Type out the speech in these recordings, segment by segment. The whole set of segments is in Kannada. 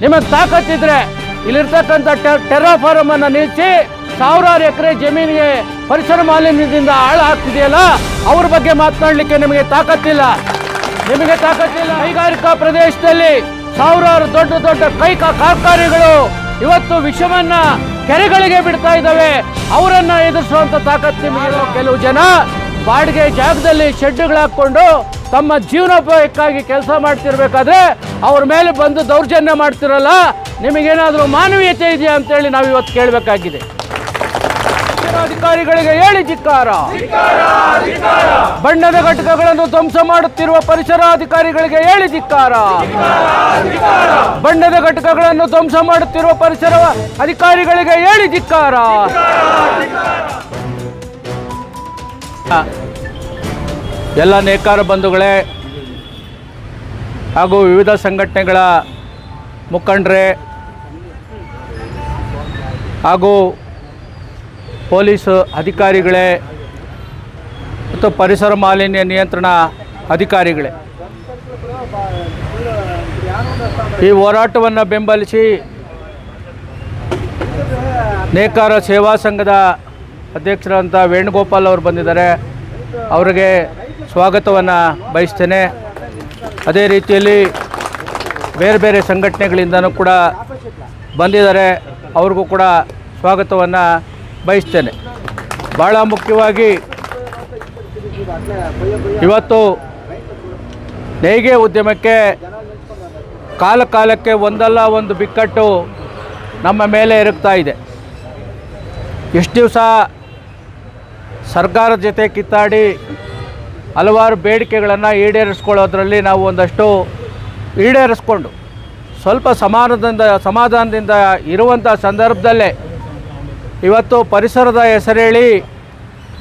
ನಿಮಗೆ ತಾಕತ್ತಿದ್ರೆ ಇಲ್ಲಿರ್ತಕ್ಕಂಥ ಟೆರ್ರಾ ಫಾರಂ ಅನ್ನ ನಿಲ್ಲಿಸಿ ಸಾವಿರಾರು ಎಕರೆ ಜಮೀನಿಗೆ ಪರಿಸರ ಮಾಲಿನ್ಯದಿಂದ ಆಳ ಆಗ್ತಿದೆಯಲ್ಲ, ಅವ್ರ ಬಗ್ಗೆ ಮಾತನಾಡಲಿಕ್ಕೆ ನಿಮಗೆ ತಾಕತ್ತಿಲ್ಲ. ನಿಮಗೆ ತಾಕತ್ತಿಲ್ಲ. ಕೈಗಾರಿಕಾ ಪ್ರದೇಶದಲ್ಲಿ ಸಾವಿರಾರು ದೊಡ್ಡ ದೊಡ್ಡ ಕೈಕಾ ಕಾರ್ಖಾನೆಗಳು ಇವತ್ತು ವಿಷವನ್ನ ಕೆರೆಗಳಿಗೆ ಬಿಡ್ತಾ ಇದ್ದಾವೆ. ಅವರನ್ನ ಎದುರಿಸುವಂತ ತಾಕತ್ತು ಕೆಲವು ಜನ ಬಾಡಿಗೆ ಜಾಗದಲ್ಲಿ ಶೆಡ್ಗಳು ಹಾಕೊಂಡು ತಮ್ಮ ಜೀವನೋಪಾಯಕ್ಕಾಗಿ ಕೆಲಸ ಮಾಡ್ತಿರ್ಬೇಕಾದ್ರೆ ಅವ್ರ ಮೇಲೆ ಬಂದು ದೌರ್ಜನ್ಯ ಮಾಡ್ತಿರಲ್ಲ, ನಿಮಗೇನಾದರೂ ಮಾನವೀಯತೆ ಇದೆಯಾ ಅಂತೇಳಿ ನಾವು ಇವತ್ತು ಕೇಳಬೇಕಾಗಿದೆ. ಅಧಿಕಾರಿಗಳಿಗೆ ಹೇಳಿ ಧಿಕ್ಕಾರ. ಬಣ್ಣದ ಘಟಕಗಳನ್ನು ಧ್ವಂಸ ಮಾಡುತ್ತಿರುವ ಪರಿಸರ ಅಧಿಕಾರಿಗಳಿಗೆ ಹೇಳಿ ಧಿಕ್ಕಾರ. ಬಣ್ಣದ ಘಟಕಗಳನ್ನು ಧ್ವಂಸ ಮಾಡುತ್ತಿರುವ ಪರಿಸರ ಅಧಿಕಾರಿಗಳಿಗೆ ಹೇಳಿ ಧಿಕ್ಕಾರ. ಎಲ್ಲ ನೇಕಾರ ಬಂಧುಗಳೇ ಹಾಗೂ ವಿವಿಧ ಸಂಘಟನೆಗಳ ಮುಖಂಡರೇ ಹಾಗೂ ಪೊಲೀಸ್ ಅಧಿಕಾರಿಗಳೇ ಮತ್ತು ಪರಿಸರ ಮಾಲಿನ್ಯ ನಿಯಂತ್ರಣ ಅಧಿಕಾರಿಗಳೇ. ಈ ಹೋರಾಟವನ್ನು ಬೆಂಬಲಿಸಿ ನೇಕಾರ ಸೇವಾ ಸಂಘದ ಅಧ್ಯಕ್ಷರಾದಂಥ ವೇಣುಗೋಪಾಲ್ ಅವರು ಬಂದಿದ್ದಾರೆ. ಅವರಿಗೆ ಸ್ವಾಗತವನ್ನು ಬಯಸ್ತೇನೆ. ಅದೇ ರೀತಿಯಲ್ಲಿ ಬೇರೆ ಬೇರೆ ಸಂಘಟನೆಗಳಿಂದನೂ ಕೂಡ ಬಂದಿದ್ದಾರೆ. ಅವ್ರಿಗೂ ಕೂಡ ಸ್ವಾಗತವನ್ನು ಬಯಸ್ತೇನೆ. ಭಾಳ ಮುಖ್ಯವಾಗಿ ಇವತ್ತು ನೇಯ್ಗೆ ಉದ್ಯಮಕ್ಕೆ ಕಾಲ ಕಾಲಕ್ಕೆ ಒಂದಲ್ಲ ಒಂದು ಬಿಕ್ಕಟ್ಟು ನಮ್ಮ ಮೇಲೆ ಇರುತ್ತಾ ಇದೆ. ಎಷ್ಟು ದಿವಸ ಸರ್ಕಾರದ ಜೊತೆ ಕಿತ್ತಾಡಿ ಹಲವಾರು ಬೇಡಿಕೆಗಳನ್ನು ಈಡೇರಿಸ್ಕೊಳ್ಳೋದ್ರಲ್ಲಿ ನಾವು ಒಂದಷ್ಟು ಈಡೇರಿಸ್ಕೊಂಡು ಸ್ವಲ್ಪ ಸಮಾನದಿಂದ, ಸಮಾಧಾನದಿಂದ ಇರುವಂಥ ಸಂದರ್ಭದಲ್ಲೇ ಇವತ್ತು ಪರಿಸರದ ಹೆಸರೇಳಿ,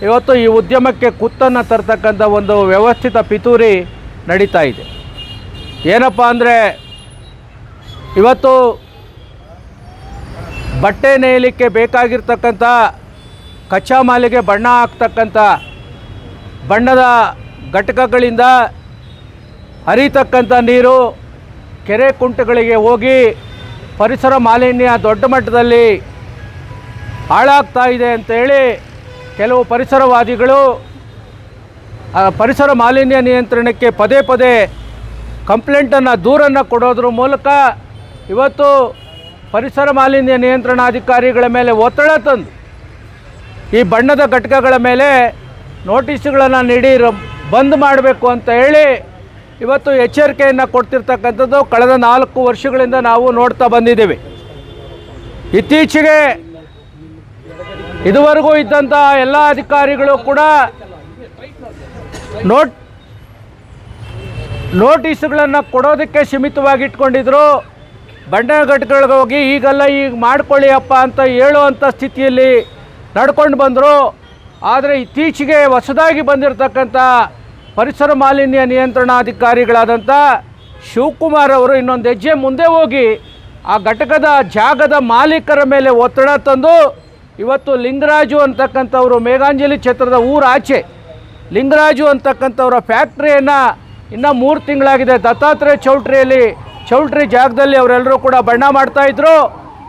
ಇವತ್ತು ಈ ಉದ್ಯಮಕ್ಕೆ ಕುತ್ತನ್ನು ತರ್ತಕ್ಕಂಥ ಒಂದು ವ್ಯವಸ್ಥಿತ ಪಿತೂರಿ ನಡೀತಾ ಇದೆ. ಏನಪ್ಪ ಅಂದರೆ, ಇವತ್ತು ಬಟ್ಟೆ ನೇಯಲಿಕ್ಕೆ ಬೇಕಾಗಿರ್ತಕ್ಕಂಥ, ಕಚ್ಚಾ ಮಾಲಿಗೆ ಬಣ್ಣ ಹಾಕ್ತಕ್ಕಂಥ ಬಣ್ಣದ ಘಟಕಗಳಿಂದ ಹರಿತಕ್ಕಂಥ ನೀರು ಕೆರೆ ಕುಂಟೆಗಳಿಗೆ ಹೋಗಿ ಪರಿಸರ ಮಾಲಿನ್ಯ ದೊಡ್ಡ ಮಟ್ಟದಲ್ಲಿ ಹಾಳಾಗ್ತಾ ಇದೆ ಅಂತೇಳಿ ಕೆಲವು ಪರಿಸರವಾದಿಗಳು ಪರಿಸರ ಮಾಲಿನ್ಯ ನಿಯಂತ್ರಣಕ್ಕೆ ಪದೇ ಪದೇ ಕಂಪ್ಲೇಂಟನ್ನು, ದೂರನ್ನು ಕೊಡೋದ್ರ ಮೂಲಕ ಇವತ್ತು ಪರಿಸರ ಮಾಲಿನ್ಯ ನಿಯಂತ್ರಣಾಧಿಕಾರಿಗಳ ಮೇಲೆ ಒತ್ತಡ ತಂದು ಈ ಬಣ್ಣದ ಘಟಕಗಳ ಮೇಲೆ ನೋಟಿಸ್ಗಳನ್ನು ನೀಡಿ ಬಂದ್ ಮಾಡಬೇಕು ಅಂತ ಹೇಳಿ ಇವತ್ತು ಎಚ್ಚರಿಕೆಯನ್ನು ಕೊಡ್ತಿರ್ತಕ್ಕಂಥದ್ದು ಕಳೆದ ನಾಲ್ಕು ವರ್ಷಗಳಿಂದ ನಾವು ನೋಡ್ತಾ ಬಂದಿದ್ದೀವಿ. ಇತ್ತೀಚೆಗೆ ಇದುವರೆಗೂ ಇದ್ದಂಥ ಎಲ್ಲ ಅಧಿಕಾರಿಗಳು ಕೂಡ ನೋಟ್ ನೋಟಿಸ್ಗಳನ್ನು ಕೊಡೋದಕ್ಕೆ ಸೀಮಿತವಾಗಿ ಇಟ್ಕೊಂಡಿದ್ರು ಬಣ್ಣ ಘಟಕಗಳಿಗೆ ಹೋಗಿ ಈಗೆಲ್ಲ ಈಗ ಮಾಡ್ಕೊಳ್ಳಿ ಅಪ್ಪ ಅಂತ ಹೇಳುವಂಥ ಸ್ಥಿತಿಯಲ್ಲಿ ನಡ್ಕೊಂಡು ಬಂದರು. ಆದರೆ ಇತ್ತೀಚೆಗೆ ಹೊಸದಾಗಿ ಬಂದಿರತಕ್ಕಂಥ ಪರಿಸರ ಮಾಲಿನ್ಯ ನಿಯಂತ್ರಣಾಧಿಕಾರಿಗಳಾದಂಥ ಶಿವಕುಮಾರ್ ಅವರು ಇನ್ನೊಂದು ಹೆಜ್ಜೆ ಮುಂದೆ ಹೋಗಿ ಆ ಘಟಕದ ಜಾಗದ ಮಾಲೀಕರ ಮೇಲೆ ಒತ್ತಡ ತಂದು ಇವತ್ತು ಲಿಂಗರಾಜು ಅಂತಕ್ಕಂಥವರು ಮೇಘಾಂಜಲಿ ಕ್ಷೇತ್ರದ ಊರಾಚೆ ಲಿಂಗರಾಜು ಅಂತಕ್ಕಂಥವರ ಫ್ಯಾಕ್ಟ್ರಿಯನ್ನು ಇನ್ನೂ ಮೂರು ತಿಂಗಳಾಗಿದೆ. ದತ್ತಾತ್ರೇಯ ಚೌಲ್ಟ್ರಿಯಲ್ಲಿ ಚೌಲ್ಟ್ರಿ ಜಾಗದಲ್ಲಿ ಅವರೆಲ್ಲರೂ ಕೂಡ ಬಣ್ಣ ಮಾಡ್ತಾಯಿದ್ರು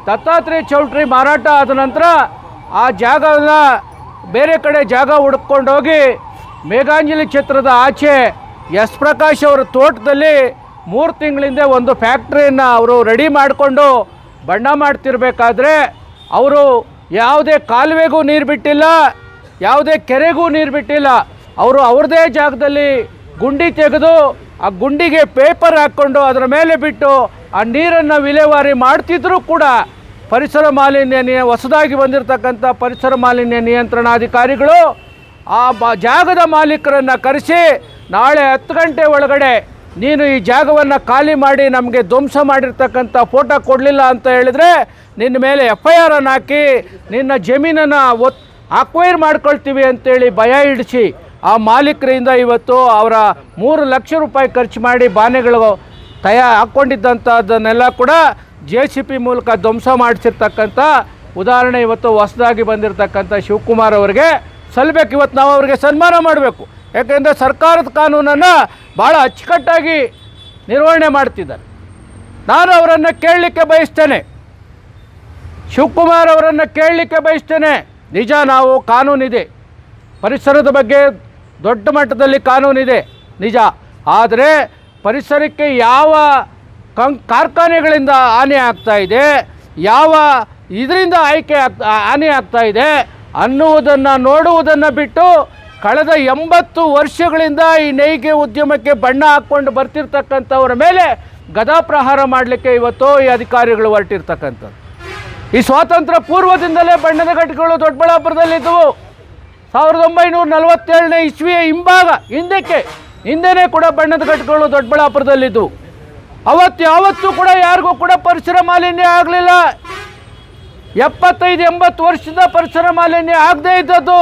ದತ್ತಾತ್ರೇಯ ಚೌಲ್ಟ್ರಿ ಮಾರಾಟ ಆದ ನಂತರ ಆ ಜಾಗನ ಬೇರೆ ಕಡೆ ಜಾಗ ಹುಡ್ಕೊಂಡೋಗಿ ಮೇಘಾಂಜಲಿ ಚಿತ್ರದ ಆಚೆ ಎಸ್ ಪ್ರಕಾಶ್ ಅವರ ತೋಟದಲ್ಲಿ ಮೂರು ತಿಂಗಳಿಂದ ಒಂದು ಫ್ಯಾಕ್ಟ್ರಿಯನ್ನು ಅವರು ರೆಡಿ ಮಾಡಿಕೊಂಡು ಬಣ್ಣ ಮಾಡ್ತಿರ್ಬೇಕಾದ್ರೆ ಅವರು ಯಾವುದೇ ಕಾಲುವೆಗೂ ನೀರು ಬಿಟ್ಟಿಲ್ಲ, ಯಾವುದೇ ಕೆರೆಗೂ ನೀರು ಬಿಟ್ಟಿಲ್ಲ. ಅವರು ಅವ್ರದೇ ಜಾಗದಲ್ಲಿ ಗುಂಡಿ ತೆಗೆದು ಆ ಗುಂಡಿಗೆ ಪೇಪರ್ ಹಾಕ್ಕೊಂಡು ಅದರ ಮೇಲೆ ಬಿಟ್ಟು ಆ ನೀರನ್ನು ವಿಲೇವಾರಿ ಮಾಡ್ತಿದ್ರೂ ಕೂಡ ಪರಿಸರ ಮಾಲಿನ್ಯ ನಿಯ, ಹೊಸದಾಗಿ ಬಂದಿರತಕ್ಕಂಥ ಪರಿಸರ ಮಾಲಿನ್ಯ ನಿಯಂತ್ರಣಾಧಿಕಾರಿಗಳು ಆ ಬ, ಜಾಗದ ಮಾಲೀಕರನ್ನು ಕರೆಸಿ ನಾಳೆ ಹತ್ತು ಗಂಟೆ ಒಳಗಡೆ ನೀನು ಈ ಜಾಗವನ್ನು ಖಾಲಿ ಮಾಡಿ ನಮಗೆ ಧ್ವಂಸ ಮಾಡಿರ್ತಕ್ಕಂಥ ಫೋಟೋ ಕೊಡಲಿಲ್ಲ ಅಂತ ಹೇಳಿದರೆ ನಿನ್ನ ಮೇಲೆ ಎಫ್ ಐ ಆರನ್ನು ಹಾಕಿ ನಿನ್ನ ಜಮೀನನ್ನು ಒತ್ ಅಕ್ವೈರ್ ಮಾಡ್ಕೊಳ್ತೀವಿ ಅಂತೇಳಿ ಭಯ ಹಿಡಿಸಿ ಆ ಮಾಲೀಕರಿಂದ ಇವತ್ತು ಅವರ ಮೂರು ಲಕ್ಷ ರೂಪಾಯಿ ಖರ್ಚು ಮಾಡಿ ಬಾನೆಗಳು ತಯಾ ಹಾಕ್ಕೊಂಡಿದ್ದಂಥದ್ದನ್ನೆಲ್ಲ ಕೂಡ ಜೆ ಸಿ ಪಿ ಮೂಲಕ ಧ್ವಂಸ ಮಾಡಿಸಿರ್ತಕ್ಕಂಥ, ಉದಾಹರಣೆ ಇವತ್ತು ಹೊಸದಾಗಿ ಬಂದಿರತಕ್ಕಂಥ ಶಿವಕುಮಾರ್ ಅವರಿಗೆ ಸಲ್ಲಬೇಕು ಇವತ್ತು ನಾವು ಅವರಿಗೆ ಸನ್ಮಾನ ಮಾಡಬೇಕು. ಯಾಕೆಂದರೆ ಸರ್ಕಾರದ ಕಾನೂನನ್ನು ಭಾಳ ಅಚ್ಚುಕಟ್ಟಾಗಿ ನಿರ್ವಹಣೆ ಮಾಡ್ತಿದ್ದಾರೆ. ನಾನು ಅವರನ್ನು ಕೇಳಲಿಕ್ಕೆ ಬಯಸ್ತೇನೆ. ಶಿವಕುಮಾರ್ ಅವರನ್ನು ಕೇಳಲಿಕ್ಕೆ ಬಯಸ್ತೇನೆ. ನಿಜ ನಾವು ಕಾನೂನಿದೆ. ಪರಿಸರದ ಬಗ್ಗೆ ದೊಡ್ಡ ಮಟ್ಟದಲ್ಲಿ ಕಾನೂನಿದೆ. ನಿಜ. ಆದರೆ ಪರಿಸರಕ್ಕೆ ಯಾವ ಕಂ ಕಾರ್ಖಾನೆಗಳಿಂದ ಹಾನಿ ಆಗ್ತಾ ಇದೆ. ಯಾವ ಇದರಿಂದ ಆಯ್ಕೆ ಆಗ್ತಾ ಹಾನಿ ಆಗ್ತಾ ಇದೆ ಅನ್ನುವುದನ್ನು ನೋಡುವುದನ್ನು ಬಿಟ್ಟು ಕಳೆದ ಎಂಬತ್ತು ವರ್ಷಗಳಿಂದ ಈ ನೇಯ್ಗೆ ಉದ್ಯಮಕ್ಕೆ ಬಣ್ಣ ಹಾಕ್ಕೊಂಡು ಬರ್ತಿರ್ತಕ್ಕಂಥವ್ರ ಮೇಲೆ ಗದಾಪ್ರಹಾರ ಮಾಡಲಿಕ್ಕೆ ಇವತ್ತು ಈ ಅಧಿಕಾರಿಗಳು ಹೊರಟಿರ್ತಕ್ಕಂಥದ್ದು. ಈ ಸ್ವಾತಂತ್ರ್ಯ ಪೂರ್ವದಿಂದಲೇ ಬಣ್ಣದ ಘಟಕಗಳು ದೊಡ್ಡಬಳ್ಳಾಪುರದಲ್ಲಿದ್ದವು ಸಾವಿರದ ಒಂಬೈನೂರ ನಲವತ್ತೇಳನೇ ಇಸ್ವಿಯ ಹಿಂಭಾಗ ಹಿಂದಕ್ಕೆ, ಹಿಂದೆನೇ ಕೂಡ ಬಣ್ಣದ ಘಟಕಗಳು ದೊಡ್ಡಬಳ್ಳಾಪುರದಲ್ಲಿದ್ದವು ಅವತ್ತು ಯಾವತ್ತೂ ಕೂಡ ಯಾರಿಗೂ ಕೂಡ ಪರಿಸರ ಮಾಲಿನ್ಯ ಆಗಲಿಲ್ಲ. ಎಪ್ಪತ್ತೈದು, ಎಂಬತ್ತು ವರ್ಷದ ಪರಿಸರ ಮಾಲಿನ್ಯ ಆಗದೇ ಇದ್ದದ್ದು.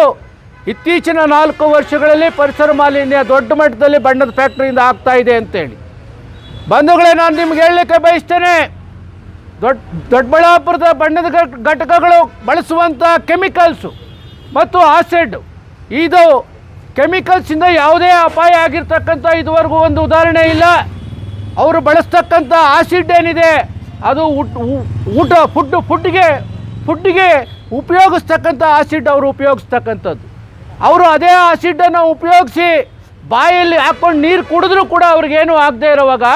ಇತ್ತೀಚಿನ ನಾಲ್ಕು ವರ್ಷಗಳಲ್ಲಿ ಪರಿಸರ ಮಾಲಿನ್ಯ ದೊಡ್ಡ ಮಟ್ಟದಲ್ಲಿ ಬಣ್ಣದ ಫ್ಯಾಕ್ಟ್ರಿಯಿಂದ ಆಗ್ತಾ ಇದೆ ಅಂತೇಳಿ. ಬಂಧುಗಳೇ, ನಾನು ನಿಮ್ಗೆ ಹೇಳಲಿಕ್ಕೆ ಬಯಸ್ತೇನೆ. ದೊಡ್ಡ ದೊಡ್ಡಬಳ್ಳಾಪುರದ ಬಣ್ಣದ ಘಟಕಗಳು ಬಳಸುವಂಥ ಕೆಮಿಕಲ್ಸು ಮತ್ತು ಆಸಿಡ್. ಇದು ಕೆಮಿಕಲ್ಸಿಂದ ಯಾವುದೇ ಅಪಾಯ ಆಗಿರ್ತಕ್ಕಂಥ ಇದುವರೆಗೂ ಒಂದು ಉದಾಹರಣೆ ಇಲ್ಲ. ಅವರು ಬಳಸ್ತಕ್ಕಂಥ ಆಸಿಡ್ ಏನಿದೆ, ಅದು ಊಟ ಫುಡ್ ಫುಡ್ಗೆ ಫುಡ್ಗೆ ಉಪಯೋಗಿಸ್ತಕ್ಕಂಥ ಆಸಿಡ್ ಅವರು ಉಪಯೋಗಿಸ್ತಕ್ಕಂಥದ್ದು. ಅವರು ಅದೇ ಆಸಿಡನ್ನು ಉಪಯೋಗಿಸಿ ಬಾಯಲ್ಲಿ ಹಾಕ್ಕೊಂಡು ನೀರು ಕುಡಿದ್ರೂ ಕೂಡ ಅವ್ರಿಗೇನು ಆಗದೆ ಇರುವಾಗ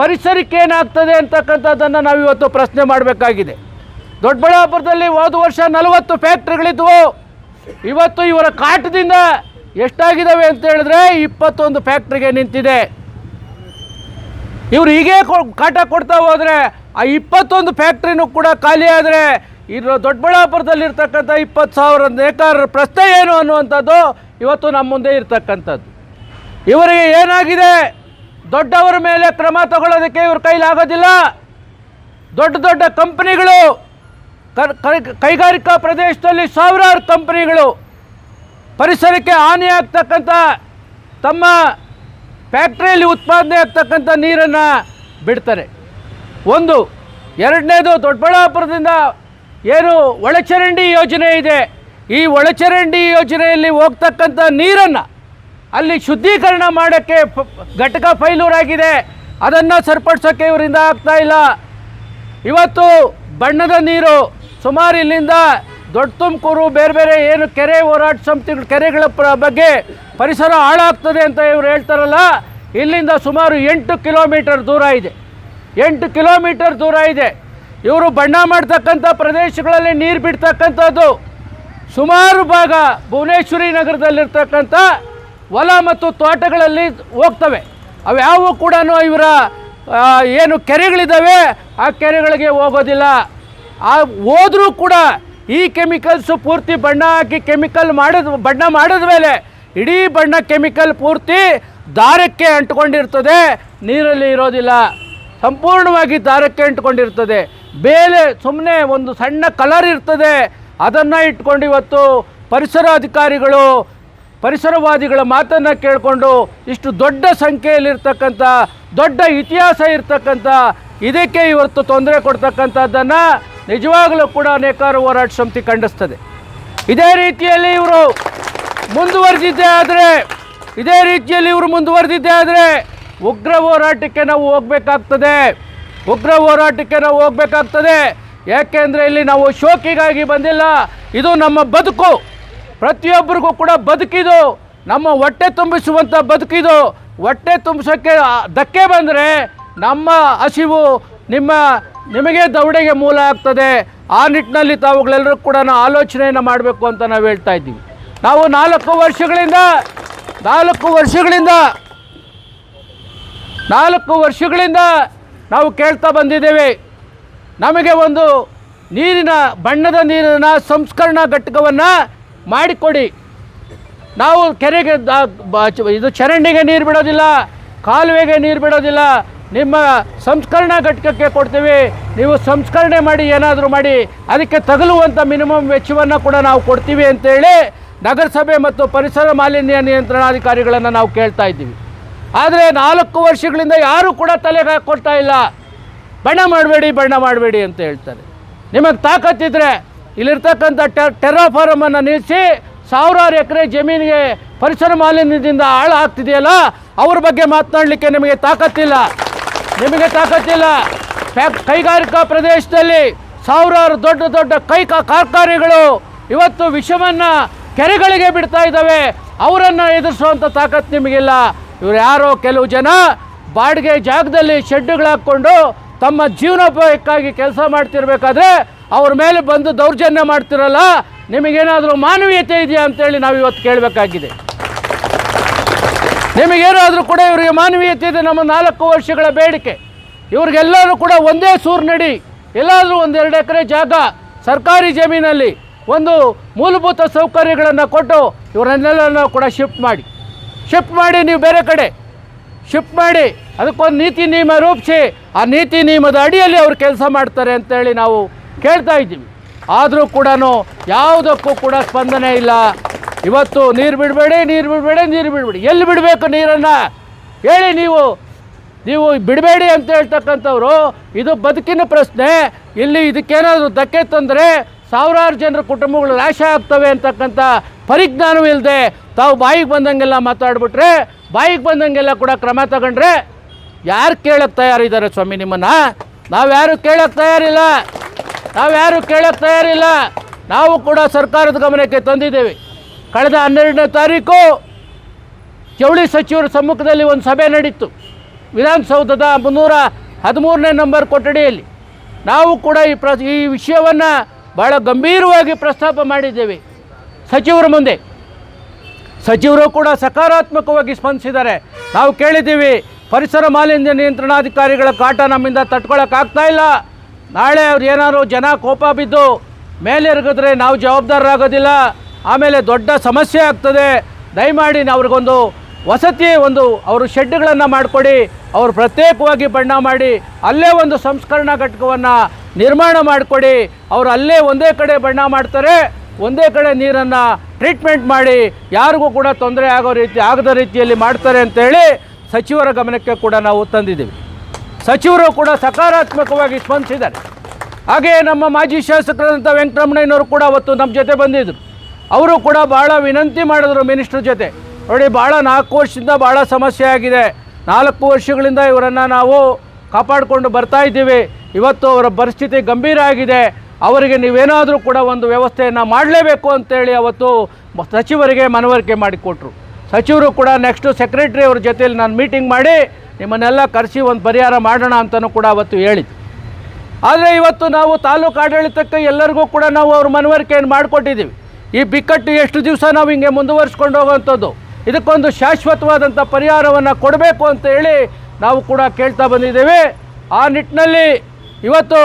ಪರಿಸರಕ್ಕೆ ಏನಾಗ್ತದೆ ಅಂತಕ್ಕಂಥದ್ದನ್ನು ನಾವು ಇವತ್ತು ಪ್ರಶ್ನೆ ಮಾಡಬೇಕಾಗಿದೆ. ದೊಡ್ಡಬಳ್ಳಾಪುರದಲ್ಲಿ ಹೋದ ವರ್ಷ ನಲವತ್ತು ಫ್ಯಾಕ್ಟ್ರಿಗಳಿದ್ವು. ಇವತ್ತು ಇವರ ಕಾಟದಿಂದ ಎಷ್ಟಾಗಿದ್ದಾವೆ ಅಂತ ಹೇಳಿದ್ರೆ ಇಪ್ಪತ್ತೊಂದು ಫ್ಯಾಕ್ಟ್ರಿಗೆ ನಿಂತಿದೆ. ಇವ್ರು ಹೀಗೆ ಕಾಟ ಕೊಡ್ತಾ ಹೋದರೆ ಆ ಇಪ್ಪತ್ತೊಂದು ಫ್ಯಾಕ್ಟ್ರಿನೂ ಕೂಡ ಖಾಲಿ ಆದರೆ ಇರೋ ದೊಡ್ಡಬಳ್ಳಾಪುರದಲ್ಲಿರ್ತಕ್ಕಂಥ ಇಪ್ಪತ್ತು ಸಾವಿರ ನೇಕಾರರ ಪ್ರಶ್ನೆ ಏನು ಅನ್ನುವಂಥದ್ದು ಇವತ್ತು ನಮ್ಮ ಮುಂದೆ ಇರ್ತಕ್ಕಂಥದ್ದು. ಇವರಿಗೆ ಏನಾಗಿದೆ? ದೊಡ್ಡವರ ಮೇಲೆ ಕ್ರಮ ತಗೊಳ್ಳೋದಕ್ಕೆ ಇವ್ರ ಕೈಲಾಗೋದಿಲ್ಲ. ದೊಡ್ಡ ದೊಡ್ಡ ಕಂಪನಿಗಳು ಕೈಗಾರಿಕಾ ಪ್ರದೇಶದಲ್ಲಿ ಸಾವಿರಾರು ಕಂಪನಿಗಳು ಪರಿಸರಕ್ಕೆ ಹಾನಿಯಾಗ್ತಕ್ಕಂಥ ತಮ್ಮ ಫ್ಯಾಕ್ಟ್ರಿಯಲ್ಲಿ ಉತ್ಪಾದನೆ ಆಗ್ತಕ್ಕಂಥ ನೀರನ್ನು ಬಿಡ್ತಾರೆ. ಒಂದು, ಎರಡನೇದು ದೊಡ್ಡಬಳ್ಳಾಪುರದಿಂದ ಏನು ಒಳಚರಂಡಿ ಯೋಜನೆ ಇದೆ. ಈ ಒಳಚರಂಡಿ ಯೋಜನೆಯಲ್ಲಿ ಹೋಗ್ತಕ್ಕಂಥ ನೀರನ್ನು ಅಲ್ಲಿ ಶುದ್ಧೀಕರಣ ಮಾಡೋಕ್ಕೆ ಘಟಕ ಫೈಲೂರಾಗಿದೆ. ಅದನ್ನು ಸರಿಪಡಿಸೋಕ್ಕೆ ಇವರಿಂದ ಆಗ್ತಾ ಇಲ್ಲ. ಇವತ್ತು ಬಣ್ಣದ ನೀರು ಸುಮಾರು ಇಲ್ಲಿಂದ ದೊಡ್ಡ ತುಮಕೂರು ಬೇರೆ ಬೇರೆ ಏನು ಕೆರೆ ಹೋರಾಟ ಸಂಸ್ಥೆಗಳು ಕೆರೆಗಳ ಬಗ್ಗೆ ಪರಿಸರ ಹಾಳಾಗ್ತದೆ ಅಂತ ಇವರು ಹೇಳ್ತಾರಲ್ಲ, ಇಲ್ಲಿಂದ ಸುಮಾರು ಎಂಟು ಕಿಲೋಮೀಟರ್ ದೂರ ಇದೆ. ಎಂಟು ಕಿಲೋಮೀಟರ್ ದೂರ ಇದೆ. ಇವರು ಬಣ್ಣ ಮಾಡ್ತಕ್ಕಂಥ ಪ್ರದೇಶಗಳಲ್ಲಿ ನೀರು ಬಿಡ್ತಕ್ಕಂಥದ್ದು ಸುಮಾರು ಭಾಗ ಭುವನೇಶ್ವರಿ ನಗರದಲ್ಲಿರ್ತಕ್ಕಂಥ ಹೊಲ ಮತ್ತು ತೋಟಗಳಲ್ಲಿ ಹೋಗ್ತವೆ. ಅವ್ಯಾವು ಕೂಡ ಇವರ ಏನು ಕೆರೆಗಳಿದ್ದಾವೆ ಆ ಕೆರೆಗಳಿಗೆ ಹೋಗೋದಿಲ್ಲ. ಆ, ಹೋದರೂ ಕೂಡ ಈ ಕೆಮಿಕಲ್ಸು ಪೂರ್ತಿ ಬಣ್ಣ ಹಾಕಿ ಕೆಮಿಕಲ್ ಮಾಡಿದ, ಬಣ್ಣ ಮಾಡಿದ ಮೇಲೆ ಇಡೀ ಬಣ್ಣ ಕೆಮಿಕಲ್ ಪೂರ್ತಿ ದಾರಕ್ಕೆ ಅಂಟ್ಕೊಂಡಿರ್ತದೆ. ನೀರಲ್ಲಿ ಇರೋದಿಲ್ಲ. ಸಂಪೂರ್ಣವಾಗಿ ದಾರಕ್ಕೆ ಅಂಟ್ಕೊಂಡಿರ್ತದೆ. ಬೇಲೆ ಸುಮ್ಮನೆ ಒಂದು ಸಣ್ಣ ಕಲರ್ ಇರ್ತದೆ. ಅದನ್ನು ಇಟ್ಕೊಂಡು ಇವತ್ತು ಪರಿಸರ ಅಧಿಕಾರಿಗಳು, ಪರಿಸರವಾದಿಗಳ ಮಾತನ್ನು ಕೇಳಿಕೊಂಡು ಇಷ್ಟು ದೊಡ್ಡ ಸಂಖ್ಯೆಯಲ್ಲಿರ್ತಕ್ಕಂಥ, ದೊಡ್ಡ ಇತಿಹಾಸ ಇರ್ತಕ್ಕಂಥ, ಇದಕ್ಕೆ ಇವತ್ತು ತೊಂದರೆ ಕೊಡ್ತಕ್ಕಂಥದ್ದನ್ನು ನಿಜವಾಗಲೂ ಕೂಡ ನೇಕಾರ ಹೋರಾಟ ಸಮಿತಿ ಖಂಡಿಸ್ತದೆ. ಇದೇ ರೀತಿಯಲ್ಲಿ ಇವರು ಮುಂದುವರೆದಿದ್ದೇ ಆದರೆ, ಇದೇ ರೀತಿಯಲ್ಲಿ ಇವರು ಮುಂದುವರೆದಿದ್ದೇ ಆದರೆ ಉಗ್ರ ಹೋರಾಟಕ್ಕೆ ನಾವು ಹೋಗಬೇಕಾಗ್ತದೆ. ಉಗ್ರ ಹೋರಾಟಕ್ಕೆ ನಾವು ಹೋಗಬೇಕಾಗ್ತದೆ. ಯಾಕೆಂದರೆ ಇಲ್ಲಿ ನಾವು ಶೋಕಿಗಾಗಿ ಬಂದಿಲ್ಲ. ಇದು ನಮ್ಮ ಬದುಕು. ಪ್ರತಿಯೊಬ್ಬರಿಗೂ ಕೂಡ ಬದುಕಿದು. ನಮ್ಮ ಹೊಟ್ಟೆ ತುಂಬಿಸುವಂಥ ಬದುಕಿದು. ಹೊಟ್ಟೆ ತುಂಬಿಸೋಕ್ಕೆ ಧಕ್ಕೆ ಬಂದರೆ ನಮ್ಮ ಹಸಿವು ನಿಮ್ಮ, ನಿಮಗೆ ದೌಡೆಗೆ ಮೂಲ ಆಗ್ತದೆ. ಆ ನಿಟ್ಟಿನಲ್ಲಿ ತಾವುಗಳೆಲ್ಲರೂ ಕೂಡ ಆಲೋಚನೆಯನ್ನು ಮಾಡಬೇಕು ಅಂತ ನಾವು ಹೇಳ್ತಾ ಇದ್ದೀವಿ. ನಾವು ನಾಲ್ಕು ವರ್ಷಗಳಿಂದ ನಾಲ್ಕು ವರ್ಷಗಳಿಂದ ನಾಲ್ಕು ವರ್ಷಗಳಿಂದ ನಾವು ಕೇಳ್ತಾ ಬಂದಿದ್ದೇವೆ. ನಮಗೆ ಒಂದು ನೀರಿನ, ಬಣ್ಣದ ನೀರಿನ ಸಂಸ್ಕರಣಾ ಘಟಕವನ್ನು ಮಾಡಿಕೊಡಿ. ನಾವು ಕೆರೆಗೆ ಇದು ಚರಂಡಿಗೆ ನೀರು ಬಿಡೋದಿಲ್ಲ, ಕಾಲುವೆಗೆ ನೀರು ಬಿಡೋದಿಲ್ಲ, ನಿಮ್ಮ ಸಂಸ್ಕರಣಾ ಘಟಕಕ್ಕೆ ಕೊಡ್ತೀವಿ. ನೀವು ಸಂಸ್ಕರಣೆ ಮಾಡಿ, ಏನಾದರೂ ಮಾಡಿ, ಅದಕ್ಕೆ ತಗಲುವಂಥ ಮಿನಿಮಮ್ ವೆಚ್ಚವನ್ನು ಕೂಡ ನಾವು ಕೊಡ್ತೀವಿ ಅಂತೇಳಿ ನಗರಸಭೆ ಮತ್ತು ಪರಿಸರ ಮಾಲಿನ್ಯ ನಿಯಂತ್ರಣಾಧಿಕಾರಿಗಳನ್ನು ನಾವು ಕೇಳ್ತಾ ಇದ್ದೀವಿ. ಆದರೆ ನಾಲ್ಕು ವರ್ಷಗಳಿಂದ ಯಾರೂ ಕೂಡ ತಲೆಗೆ ಹಾಕ್ಕೊಳ್ತಾ ಇಲ್ಲ. ಬಣ್ಣ ಮಾಡಬೇಡಿ ಬಣ್ಣ ಮಾಡಬೇಡಿ ಅಂತ ಹೇಳ್ತಾರೆ. ನಿಮಗೆ ತಾಕತ್ತಿದ್ರೆ ಇಲ್ಲಿರ್ತಕ್ಕಂಥ ಟೆರಾಫಾರಮನ್ನು ನಿಲ್ಲಿಸಿ ಸಾವಿರಾರು ಎಕರೆ ಜಮೀನಿಗೆ ಪರಿಸರ ಮಾಲಿನ್ಯದಿಂದ ಹಾಳಾಗ್ತಿದೆಯಲ್ಲ ಅವ್ರ ಬಗ್ಗೆ ಮಾತನಾಡಲಿಕ್ಕೆ ನಿಮಗೆ ತಾಕತ್ತಿಲ್ಲ. ನಿಮಗೆ ತಾಕತ್ತಿಲ್ಲ. ಫ್ಯಾಕ್, ಕೈಗಾರಿಕಾ ಪ್ರದೇಶದಲ್ಲಿ ಸಾವಿರಾರು ದೊಡ್ಡ ದೊಡ್ಡ ಕೈ, ಕಾರ್ಖಾನೆಗಳು ಇವತ್ತು ವಿಷವನ್ನು ಕೆರೆಗಳಿಗೆ ಬಿಡ್ತಾ ಇದ್ದಾವೆ. ಅವರನ್ನು ಎದುರಿಸುವಂಥ ತಾಕತ್ತು ನಿಮಗಿಲ್ಲ. ಇವರು ಯಾರೋ ಕೆಲವು ಜನ ಬಾಡಿಗೆ ಜಾಗದಲ್ಲಿ ಶೆಡ್ಡುಗಳಾಕ್ಕೊಂಡು ತಮ್ಮ ಜೀವನೋಪಾಯಕ್ಕಾಗಿ ಕೆಲಸ ಮಾಡ್ತಿರ್ಬೇಕಾದ್ರೆ ಅವ್ರ ಮೇಲೆ ಬಂದು ದೌರ್ಜನ್ಯ ಮಾಡ್ತಿರಲ್ಲ. ನಿಮಗೇನಾದರೂ ಮಾನವೀಯತೆ ಇದೆಯಾ ಅಂತೇಳಿ ನಾವು ಇವತ್ತು ಕೇಳಬೇಕಾಗಿದೆ. ನಿಮಗೇನಾದರೂ ಕೂಡ ಇವರಿಗೆ ಮಾನವೀಯತೆ ಇದೆ ನಮ್ಮ ನಾಲ್ಕು ವರ್ಷಗಳ ಬೇಡಿಕೆ. ಇವ್ರಿಗೆಲ್ಲರೂ ಕೂಡ ಒಂದೇ ಸೂರ್ನಡಿ. ಎಲ್ಲಾದರೂ ಒಂದೆರಡು ಎಕರೆ ಜಾಗ ಸರ್ಕಾರಿ ಜಮೀನಲ್ಲಿ. ಒಂದು ಮೂಲಭೂತ ಸೌಕರ್ಯಗಳನ್ನು ಕೊಟ್ಟು ಇವರನ್ನೆಲ್ಲ ಕೂಡ ಶಿಫ್ಟ್ ಮಾಡಿ. ಶಿಫ್ಟ್ ಮಾಡಿ ನೀವು ಬೇರೆ ಕಡೆ. ಶಿಫ್ಟ್ ಮಾಡಿ. ಅದಕ್ಕೊಂದು ನೀತಿ ನಿಯಮ ರೂಪಿಸಿ ಆ ನೀತಿ ನಿಯಮದ ಅಡಿಯಲ್ಲಿ ಅವರು ಕೆಲಸ ಮಾಡ್ತಾರೆ ಅಂತೇಳಿ ನಾವು ಕೇಳ್ತಾ ಇದ್ದೀವಿ. ಆದರೂ ಕೂಡ ಯಾವುದಕ್ಕೂ ಕೂಡ ಸ್ಪಂದನೆ ಇಲ್ಲ. ಇವತ್ತು ನೀರು ಬಿಡಬೇಡಿ ನೀರು ಬಿಡಬೇಡಿ ನೀರು ಬಿಡಬೇಡಿ. ಎಲ್ಲಿ ಬಿಡಬೇಕು ನೀರನ್ನು? ಹೇಳಿ ನೀವು. ನೀವು ಬಿಡಬೇಡಿ ಅಂತ ಹೇಳ್ತಕ್ಕಂಥವ್ರು, ಇದು ಬದುಕಿನ ಪ್ರಶ್ನೆ. ಇಲ್ಲಿ ಇದಕ್ಕೇನಾದರೂ ಧಕ್ಕೆ ತಂದರೆ ಸಾವಿರಾರು ಜನರ ಕುಟುಂಬಗಳು ನಾಶ ಆಗ್ತವೆ ಅಂತಕ್ಕಂಥ ಪರಿಜ್ಞಾನವೂ ಇಲ್ಲದೆ ತಾವು ಬಾಯಿಗೆ ಬಂದಂಗೆಲ್ಲ ಮಾತಾಡ್ಬಿಟ್ರೆ, ಬಾಯಿಗೆ ಬಂದಂಗೆಲ್ಲ ಕೂಡ ಕ್ರಮ ತಗೊಂಡ್ರೆ ಯಾರು ಕೇಳಕ್ಕೆ ತಯಾರಿದ್ದಾರೆ ಸ್ವಾಮಿ ನಿಮ್ಮನ್ನು? ನಾವ್ಯಾರು ಕೇಳಕ್ಕೆ ತಯಾರಿಲ್ಲ. ನಾವು ಯಾರು ಕೇಳಕ್ಕೆ ತಯಾರಿಲ್ಲ. ನಾವು ಕೂಡ ಸರ್ಕಾರದ ಗಮನಕ್ಕೆ ತಂದಿದ್ದೇವೆ. ಕಳೆದ ಹನ್ನೆರಡನೇ ತಾರೀಕು ಜವಳಿ ಸಚಿವರ ಸಮ್ಮುಖದಲ್ಲಿ ಒಂದು ಸಭೆ ನಡೀತು. ವಿಧಾನಸೌಧದ ಮುನ್ನೂರ ಹದಿಮೂರನೇ ನಂಬರ್ ಕೊಠಡಿಯಲ್ಲಿ. ನಾವು ಕೂಡ ಈ ಪ್ರ ಈ ವಿಷಯವನ್ನು ಭಾಳ ಗಂಭೀರವಾಗಿ ಪ್ರಸ್ತಾಪ ಮಾಡಿದ್ದೇವೆ. ಸಚಿವರ ಮುಂದೆ. ಸಚಿವರು ಕೂಡ ಸಕಾರಾತ್ಮಕವಾಗಿ ಸ್ಪಂದಿಸಿದ್ದಾರೆ. ನಾವು ಕೇಳಿದ್ದೀವಿ, ಪರಿಸರ ಮಾಲಿನ್ಯ ನಿಯಂತ್ರಣಾಧಿಕಾರಿಗಳ ಕಾಟ ನಮ್ಮಿಂದ ತಟ್ಕೊಳಕ್ಕಾಗ್ತಾ ಇಲ್ಲ. ನಾಳೆ ಅವ್ರು ಏನಾದ್ರು ಜನ ಕೋಪ ಬಿದ್ದು ಮೇಲೆ ಇರಗಿದ್ರೆ ನಾವು ಜವಾಬ್ದಾರರಾಗೋದಿಲ್ಲ. ಆಮೇಲೆ ದೊಡ್ಡ ಸಮಸ್ಯೆ ಆಗ್ತದೆ. ದಯಮಾಡಿ ಅವ್ರಿಗೊಂದು ವಸತಿ, ಒಂದು ಅವರು ಶೆಡ್ಗಳನ್ನು ಮಾಡಿಕೊಡಿ. ಅವರು ಪ್ರತ್ಯೇಕವಾಗಿ ಬಣ್ಣ ಮಾಡಿ. ಅಲ್ಲೇ ಒಂದು ಸಂಸ್ಕರಣಾ ಘಟಕವನ್ನು ನಿರ್ಮಾಣ ಮಾಡಿಕೊಡಿ. ಅವರು ಅಲ್ಲೇ ಒಂದೇ ಕಡೆ ಬಣ್ಣ ಮಾಡ್ತಾರೆ, ಒಂದೇ ಕಡೆ ನೀರನ್ನು ಟ್ರೀಟ್ಮೆಂಟ್ ಮಾಡಿ, ಯಾರಿಗೂ ಕೂಡ ತೊಂದರೆ ಆಗೋ ರೀತಿ, ಆಗದ ರೀತಿಯಲ್ಲಿ ಮಾಡ್ತಾರೆ ಅಂತೇಳಿ ಸಚಿವರ ಗಮನಕ್ಕೆ ಕೂಡ ನಾವು ತಂದಿದ್ದೀವಿ. ಸಚಿವರು ಕೂಡ ಸಕಾರಾತ್ಮಕವಾಗಿ ಸ್ಪಂದಿಸಿದ್ದಾರೆ. ಹಾಗೆಯೇ ನಮ್ಮ ಮಾಜಿ ಶಾಸಕರಾದಂಥ ವೆಂಕಟರಮಣಯ್ಯನವರು ಕೂಡ ಅವತ್ತು ನಮ್ಮ ಜೊತೆ ಬಂದಿದ್ದರು. ಅವರು ಕೂಡ ಭಾಳ ವಿನಂತಿ ಮಾಡಿದ್ರು ಮಿನಿಸ್ಟ್ರ್ ಜೊತೆ. ನೋಡಿ ಭಾಳ ನಾಲ್ಕು ವರ್ಷದಿಂದ ಭಾಳ ಸಮಸ್ಯೆ ಆಗಿದೆ. ನಾಲ್ಕು ವರ್ಷಗಳಿಂದ ಇವರನ್ನು ನಾವು ಕಾಪಾಡಿಕೊಂಡು ಬರ್ತಾ ಇದ್ದೀವಿ. ಇವತ್ತು ಅವರ ಪರಿಸ್ಥಿತಿ ಗಂಭೀರ ಆಗಿದೆ. ಅವರಿಗೆ ನೀವೇನಾದರೂ ಕೂಡ ಒಂದು ವ್ಯವಸ್ಥೆಯನ್ನು ಮಾಡಲೇಬೇಕು ಅಂತೇಳಿ ಅವತ್ತು ಸಚಿವರಿಗೆ ಮನವರಿಕೆ ಮಾಡಿಕೊಟ್ರು. ಸಚಿವರು ಕೂಡ ನೆಕ್ಸ್ಟು ಸೆಕ್ರೆಟ್ರಿ ಅವ್ರ ಜೊತೆಯಲ್ಲಿ ನಾನು ಮೀಟಿಂಗ್ ಮಾಡಿ ನಿಮ್ಮನ್ನೆಲ್ಲ ಕರೆಸಿ ಒಂದು ಪರಿಹಾರ ಮಾಡೋಣ ಅಂತಲೂ ಕೂಡ ಅವತ್ತು ಹೇಳಿದ್ದು ಆದರೆ ಇವತ್ತು ನಾವು ತಾಲೂಕು ಆಡಳಿತಕ್ಕೆ ಎಲ್ಲರಿಗೂ ಕೂಡ ನಾವು ಅವ್ರ ಮನವರಿಕೆಯನ್ನು ಮಾಡಿಕೊಟ್ಟಿದ್ದೀವಿ. ಈ ಬಿಕ್ಕಟ್ಟು ಎಷ್ಟು ದಿವಸ ನಾವು ಹಿಂಗೆ ಮುಂದುವರಿಸ್ಕೊಂಡು ಹೋಗುವಂಥದ್ದು ಇದಕ್ಕೊಂದು ಶಾಶ್ವತವಾದಂಥ ಪರಿಹಾರವನ್ನು ಕೊಡಬೇಕು ಅಂತ ಹೇಳಿ ನಾವು ಕೂಡ ಕೇಳ್ತಾ ಬಂದಿದ್ದೇವೆ. ಆ ನಿಟ್ಟಿನಲ್ಲಿ ಇವತ್ತು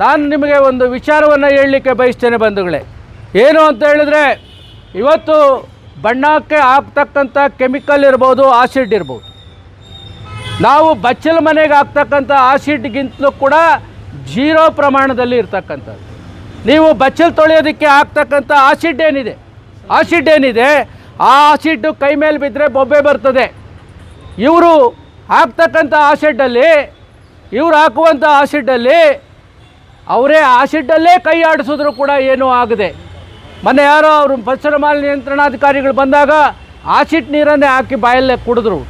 ನಾನು ನಿಮಗೆ ಒಂದು ವಿಚಾರವನ್ನು ಹೇಳಲಿಕ್ಕೆ ಬಯಸ್ತೇನೆ ಬಂಧುಗಳೇ. ಏನು ಅಂತ ಹೇಳಿದ್ರೆ, ಇವತ್ತು ಬಣ್ಣಕ್ಕೆ ಹಾಕ್ತಕ್ಕಂಥ ಕೆಮಿಕಲ್ ಇರ್ಬೋದು, ಆಸಿಡ್ ಇರ್ಬೋದು. ನಾವು ಬಚ್ಚಲ ಮನೆಗೆ ಹಾಕ್ತಕ್ಕಂಥ ಆಸಿಡ್ಗಿಂತಲೂ ಕೂಡ ಜೀರೋ ಪ್ರಮಾಣದಲ್ಲಿ ಇರ್ತಕ್ಕಂಥದ್ದು. ನೀವು ಬಚ್ಚಲ್ ತೊಳೆಯೋದಕ್ಕೆ ಹಾಕ್ತಕ್ಕಂಥ ಆಸಿಡ್ ಏನಿದೆ? ಆಸಿಡ್ ಏನಿದೆ? ಆ ಆಸಿಡ್ಡು ಕೈ ಮೇಲೆ ಬಿದ್ದರೆ ಬೊಬ್ಬೆ ಬರ್ತದೆ. ಇವರು ಹಾಕ್ತಕ್ಕಂಥ ಆಸಿಡ್ಡಲ್ಲಿ ಇವ್ರು ಹಾಕುವಂಥ ಆಸಿಡ್ಡಲ್ಲಿ ಅವರೇ ಆಸಿಡ್ಡಲ್ಲೇ ಕೈ ಆಡಿಸಿದ್ರು ಕೂಡ ಏನೂ ಆಗದೆ. ಮೊನ್ನೆ ಯಾರೋ ಅವರು ಪರಿಸರ ಮಾಲಿನ್ಯ ನಿಯಂತ್ರಣಾಧಿಕಾರಿಗಳು ಬಂದಾಗ ಆಸಿಡ್ ನೀರನ್ನೇ ಹಾಕಿ ಬಾಯಲ್ಲೇ ಕುಡಿದ್ರು.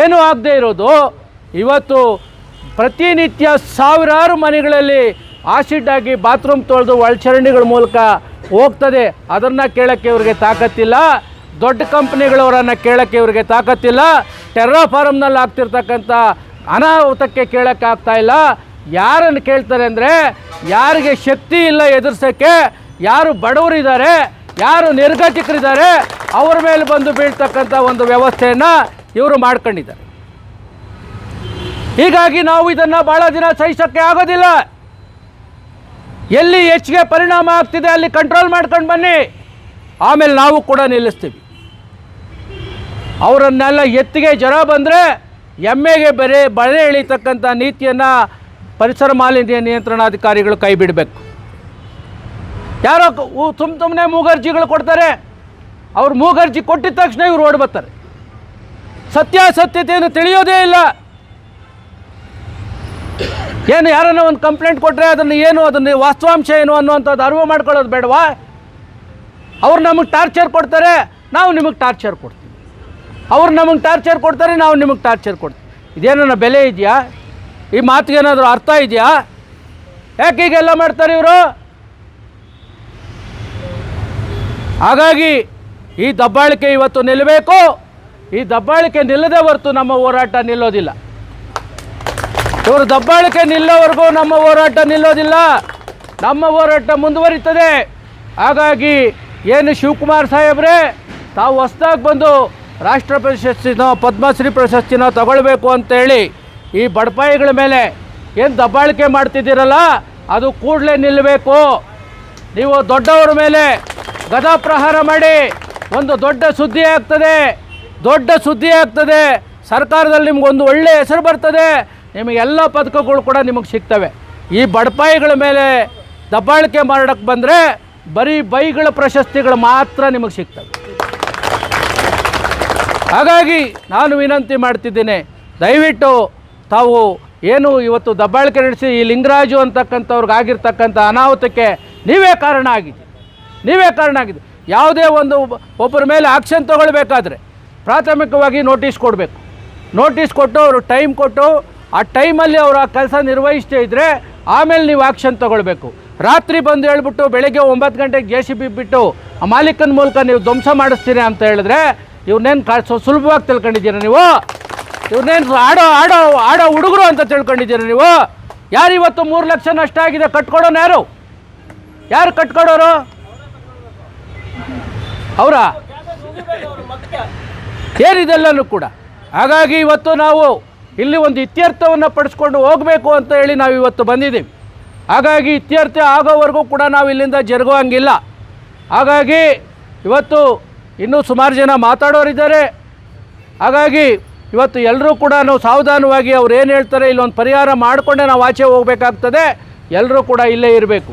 ಏನೂ ಆಗದೆ ಇರೋದು, ಇವತ್ತು ಪ್ರತಿನಿತ್ಯ ಸಾವಿರಾರು ಮನೆಗಳಲ್ಲಿ ಆಸಿಡ್ ಆಗಿ ಬಾತ್ರೂಮ್ ತೊಳೆದು ಒಳಚರಂಡಿಗಳ ಮೂಲಕ ಹೋಗ್ತದೆ. ಅದನ್ನು ಕೇಳೋಕ್ಕೆ ಇವ್ರಿಗೆ ತಾಕತ್ತಿಲ್ಲ. ದೊಡ್ಡ ಕಂಪ್ನಿಗಳವರನ್ನು ಕೇಳೋಕ್ಕೆ ಇವ್ರಿಗೆ ತಾಕತ್ತಿಲ್ಲ. ಟೆರ್ರಾ ಫಾರಮ್ನಲ್ಲಿ ಆಗ್ತಿರ್ತಕ್ಕಂಥ ಅನಾಹುತಕ್ಕೆ ಕೇಳೋಕ್ಕಾಗ್ತಾ ಇಲ್ಲ. ಯಾರನ್ನು ಕೇಳ್ತಾರೆ ಅಂದರೆ ಯಾರಿಗೆ ಶಕ್ತಿ ಇಲ್ಲ ಎದುರಿಸೋಕ್ಕೆ, ಯಾರು ಬಡವರಿದ್ದಾರೆ, ಯಾರು ನಿರ್ಗತಿಕರಿದ್ದಾರೆ, ಅವ್ರ ಮೇಲೆ ಬಂದು ಬೀಳ್ತಕ್ಕಂಥ ಒಂದು ವ್ಯವಸ್ಥೆಯನ್ನು ಇವರು ಮಾಡ್ಕೊಂಡಿದ್ದಾರೆ. ಹೀಗಾಗಿ ನಾವು ಇದನ್ನು ಭಾಳ ದಿನ ಸಹಿಸೋಕ್ಕೆ ಆಗೋದಿಲ್ಲ. ಎಲ್ಲಿ ಹೆಚ್ಚಿಗೆ ಪರಿಣಾಮ ಆಗ್ತಿದೆ ಅಲ್ಲಿ ಕಂಟ್ರೋಲ್ ಮಾಡ್ಕೊಂಡು ಬನ್ನಿ. ಆಮೇಲೆ ನಾವು ಕೂಡ ನಿಲ್ಲಿಸ್ತೀವಿ. ಅವರನ್ನೆಲ್ಲ ಎತ್ತಿಗೆ ಜ್ವರ ಬಂದರೆ ಎಮ್ಮೆಗೆ ಬರೆ ಬಳೆ ಎಳಿತಕ್ಕಂಥ ನೀತಿಯನ್ನು ಪರಿಸರ ಮಾಲಿನ್ಯ ನಿಯಂತ್ರಣಾಧಿಕಾರಿಗಳು ಕೈ ಬಿಡಬೇಕು. ಯಾರೋ ತುಮ್ ಸುಮ್ಮನೆ ಮೂಗರ್ಜಿಗಳು ಕೊಡ್ತಾರೆ. ಅವ್ರು ಮೂಗರ್ಜಿ ಕೊಟ್ಟಿದ ತಕ್ಷಣ ಇವ್ರು ಓಡಿ ಬರ್ತಾರೆ. ಸತ್ಯಾಸತ್ಯತೆಯನ್ನು ತಿಳಿಯೋದೇ ಇಲ್ಲ. ಏನು ಯಾರನ್ನ ಒಂದು ಕಂಪ್ಲೇಂಟ್ ಕೊಟ್ಟರೆ ಅದನ್ನು ಏನು, ಅದನ್ನು ವಾಸ್ತವಾಂಶ ಏನು ಅನ್ನುವಂಥದ್ದು ಅರಿವು ಮಾಡ್ಕೊಳ್ಳೋದು ಬೇಡವಾ? ಅವ್ರು ನಮಗೆ ಟಾರ್ಚರ್ ಕೊಡ್ತಾರೆ, ನಾವು ನಿಮಗೆ ಟಾರ್ಚರ್ ಕೊಡ್ತೀವಿ. ಅವ್ರು ನಮಗೆ ಟಾರ್ಚರ್ ಕೊಡ್ತಾರೆ, ನಾವು ನಿಮಗೆ ಟಾರ್ಚರ್ ಕೊಡ್ತೀವಿ. ಇದೇನೋ ಬೆಲೆ ಇದೆಯಾ? ಈ ಮಾತಿಗೇನಾದರೂ ಅರ್ಥ ಇದೆಯಾ? ಯಾಕೆ ಹೀಗೆಲ್ಲ ಮಾಡ್ತಾರೆ ಇವರು? ಹಾಗಾಗಿ ಈ ದಬ್ಬಾಳಿಕೆ ಇವತ್ತು ನಿಲ್ಲಬೇಕು. ಈ ದಬ್ಬಾಳಿಕೆ ನಿಲ್ಲದೆ ಹೊರತು ನಮ್ಮ ಹೋರಾಟ ನಿಲ್ಲೋದಿಲ್ಲ. ಇವರು ದಬ್ಬಾಳಿಕೆ ನಿಲ್ಲೋವರೆಗೂ ನಮ್ಮ ಹೋರಾಟ ನಿಲ್ಲೋದಿಲ್ಲ. ನಮ್ಮ ಹೋರಾಟ ಮುಂದುವರಿತದೆ. ಹಾಗಾಗಿ ಏನು ಶಿವಕುಮಾರ್ ಸಾಹೇಬ್ರೆ, ತಾವು ಹೊಸ್ದಾಗಿ ಬಂದು ರಾಷ್ಟ್ರ ಪ್ರಶಸ್ತಿನೋ ಪದ್ಮಶ್ರೀ ಪ್ರಶಸ್ತಿನೋ ತಗೊಳ್ಬೇಕು ಅಂತೇಳಿ ಈ ಬಡಪಾಯಿಗಳ ಮೇಲೆ ಏನು ದಬ್ಬಾಳಿಕೆ ಮಾಡ್ತಿದ್ದೀರಲ್ಲ, ಅದು ಕೂಡಲೇ ನಿಲ್ಲಬೇಕು ನೀವು ದೊಡ್ಡವರ ಮೇಲೆ ಗದಾ ಪ್ರಹಾರ ಮಾಡಿ, ಒಂದು ದೊಡ್ಡ ಸುದ್ದಿ ಆಗ್ತದೆ, ದೊಡ್ಡ ಸುದ್ದಿ ಆಗ್ತದೆ. ಸರ್ಕಾರದಲ್ಲಿ ನಿಮ್ಗೊಂದು ಒಳ್ಳೆ ಹೆಸರು ಬರ್ತದೆ ನಿಮಗೆಲ್ಲ ಪದಕಗಳು ಕೂಡ ನಿಮಗೆ ಸಿಗ್ತವೆ. ಈ ಬಡಪಾಯಿಗಳ ಮೇಲೆ ದಬ್ಬಾಳಿಕೆ ಮಾಡೋಕ್ಕೆ ಬಂದರೆ ಬರೀ ಬೈಗಳ ಪ್ರಶಸ್ತಿಗಳು ಮಾತ್ರ ನಿಮಗೆ ಸಿಗ್ತವೆ. ಹಾಗಾಗಿ ನಾನು ವಿನಂತಿ ಮಾಡ್ತಿದ್ದೇನೆ, ದಯವಿಟ್ಟು ತಾವು ಏನು ಇವತ್ತು ದಬ್ಬಾಳಿಕೆ ನಡೆಸಿ ಈ ಲಿಂಗರಾಜು ಅಂತಕ್ಕಂಥವ್ರಿಗೆ ಆಗಿರ್ತಕ್ಕಂಥ ಅನಾಹುತಕ್ಕೆ ನೀವೇ ಕಾರಣ ಆಗಿದೆ ನೀವೇ ಕಾರಣ ಆಗಿದೆ ಯಾವುದೇ ಒಂದು ಒಬ್ಬ- ಒಬ್ಬರ ಮೇಲೆ ಆಕ್ಷನ್ ತಗೊಳ್ಬೇಕಾದ್ರೆ ಪ್ರಾಥಮಿಕವಾಗಿ ನೋಟಿಸ್ ಕೊಡಬೇಕು. ನೋಟಿಸ್ ಕೊಟ್ಟು ಅವರು ಟೈಮ್ ಕೊಟ್ಟು ಆ ಟೈಮಲ್ಲಿ ಅವರು ಆ ಕೆಲಸ ನಿರ್ವಹಿಸ್ತೇ ಇದ್ದರೆ ಆಮೇಲೆ ನೀವು ಆಕ್ಷನ್ ತಗೊಳ್ಬೇಕು. ರಾತ್ರಿ ಬಂದು ಹೇಳ್ಬಿಟ್ಟು ಬೆಳಗ್ಗೆ ಒಂಬತ್ತು ಗಂಟೆಗೆ ಜೆ ಸಿ ಬಿ ಬಿಟ್ಟು ಆ ಮಾಲೀಕನ ಮೂಲಕ ನೀವು ಧ್ವಂಸ ಮಾಡಿಸ್ತೀರಿ ಅಂತ ಹೇಳಿದ್ರೆ ಇವ್ರನ್ನೇನು ಕಾ ಸು- ಸುಲಭವಾಗಿ ತಿಳ್ಕೊಂಡಿದ್ದೀರ ನೀವು? ಇವ್ರನ್ನೇನು ಆಡೋ ಆಡೋ ಆಡೋ ಹುಡುಗರು ಅಂತ ತಿಳ್ಕೊಂಡಿದ್ದೀರ ನೀವು? ಯಾರು ಇವತ್ತು ಮೂರು ಲಕ್ಷ ನಷ್ಟ ಆಗಿದೆ ಕಟ್ಕೊಡೋನು ಯಾರು? ಯಾರು ಕಟ್ಕೊಡೋರು? ಅವರಾ? ಏನಿದೆಲ್ಲನೂ ಕೂಡ. ಹಾಗಾಗಿ ಇವತ್ತು ನಾವು ಇಲ್ಲಿ ಒಂದು ಇತ್ಯರ್ಥವನ್ನು ಪಡಿಸ್ಕೊಂಡು ಹೋಗಬೇಕು ಅಂತ ಹೇಳಿ ನಾವು ಇವತ್ತು ಬಂದಿದ್ದೀವಿ. ಹಾಗಾಗಿ ಇತ್ಯರ್ಥ ಆಗೋವರೆಗೂ ಕೂಡ ನಾವು ಇಲ್ಲಿಂದ ಜರುಗುವಂಗಿಲ್ಲ. ಹಾಗಾಗಿ ಇವತ್ತು ಇನ್ನೂ ಸುಮಾರು ಜನ ಮಾತಾಡೋರಿದ್ದಾರೆ. ಹಾಗಾಗಿ ಇವತ್ತು ಎಲ್ಲರೂ ಕೂಡ ನಾವು ಸಾವಧಾನವಾಗಿ ಅವ್ರು ಏನು ಹೇಳ್ತಾರೆ ಇಲ್ಲೊಂದು ಪರಿಹಾರ ಮಾಡಿಕೊಂಡೇ ನಾವು ಆಚೆ ಹೋಗಬೇಕಾಗ್ತದೆ. ಎಲ್ಲರೂ ಕೂಡ ಇಲ್ಲೇ ಇರಬೇಕು.